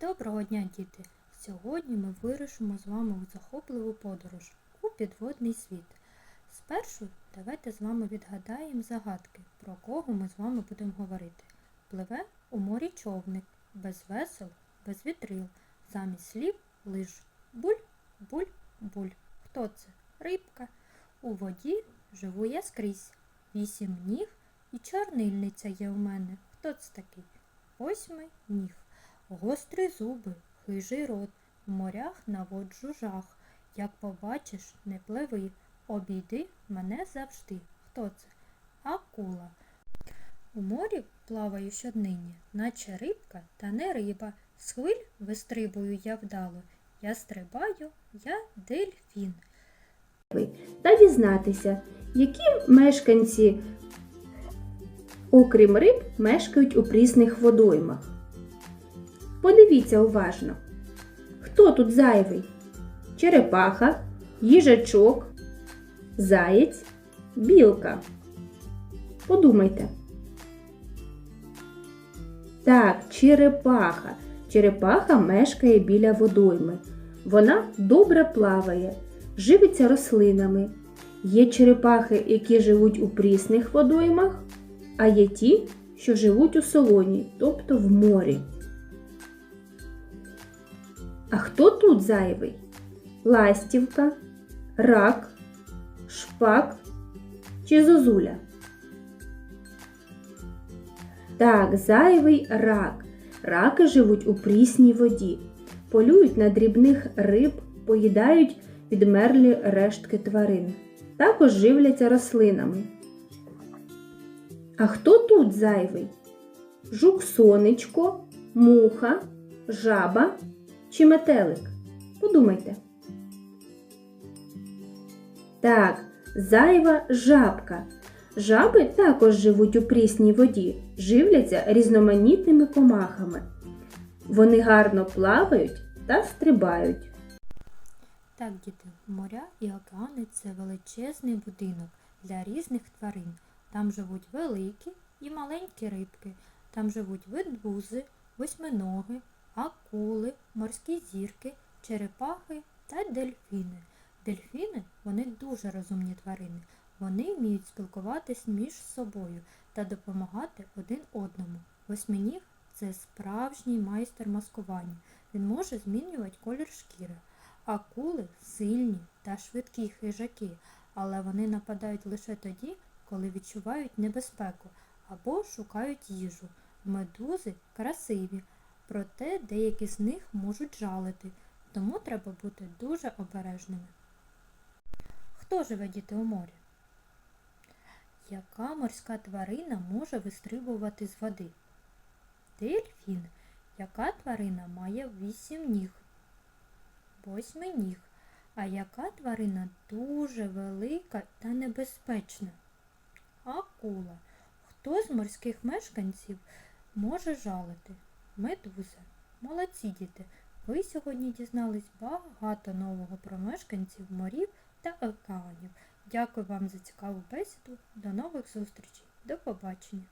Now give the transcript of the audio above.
Доброго дня, діти! Сьогодні ми вирушимо з вами у захопливу подорож у підводний світ. Спершу давайте з вами відгадаємо загадки, про кого ми з вами будемо говорити. Пливе у морі човник, без весел, без вітрил, замість слів лиш буль, буль, буль. Хто це? Рибка. У воді живу я скрізь. Вісім ніг і чорнильниця є у мене. Хто це такий? Восьмий ніг. Гострі зуби, хижий рот, в морях наводжу жах. Як побачиш, не пливи, обійди мене завжди. Хто це? Акула. У морі плаваю щоднині, наче рибка та не риба. З хвиль вистрибую я вдало. Я стрибаю, я дельфін. та дізнатися, які мешканці, окрім риб, мешкають у прісних водоймах. Подивіться уважно, хто тут зайвий? Черепаха, їжачок, заєць, білка. Подумайте. Так, черепаха. Черепаха мешкає біля водойми. Вона добре плаває, живиться рослинами. Є черепахи, які живуть у прісних водоймах, а є ті, що живуть у солоні, тобто в морі. А хто тут зайвий? Ластівка, рак, шпак чи зозуля? Так, зайвий рак. Раки живуть у прісній воді, полюють на дрібних риб, поїдають відмерлі рештки тварин. Також живляться рослинами. А хто тут зайвий? Жук сонечко, муха, жаба чи метелик? Подумайте. Так, зайва жабка. Жаби також живуть у прісній воді, живляться різноманітними комахами. Вони гарно плавають та стрибають. Так, діти, моря і океани це величезний будинок для різних тварин. Там живуть великі і маленькі рибки. Там живуть ведбузи, восьминоги, акули, морські зірки, черепахи та дельфіни. Дельфіни вони дуже розумні тварини. Вони вміють спілкуватись між собою та допомагати один одному. Восьминіг це справжній майстер маскування. Він може змінювати колір шкіри. Акули сильні та швидкі хижаки, але вони нападають лише тоді, коли відчувають небезпеку або шукають їжу. Медузи красиві, проте деякі з них можуть жалити, тому треба бути дуже обережними. Хто живе діти у морі? Яка морська тварина може вистрибувати з води? Дельфін. Яка тварина має вісім ніг? Восьми ніг. А яка тварина дуже велика та небезпечна? Акула. Хто з морських мешканців може жалити? Медуза. Молодці діти. Ви сьогодні дізнались багато нового про мешканців морів та океанів. Дякую вам за цікаву бесіду. До нових зустрічей. До побачення.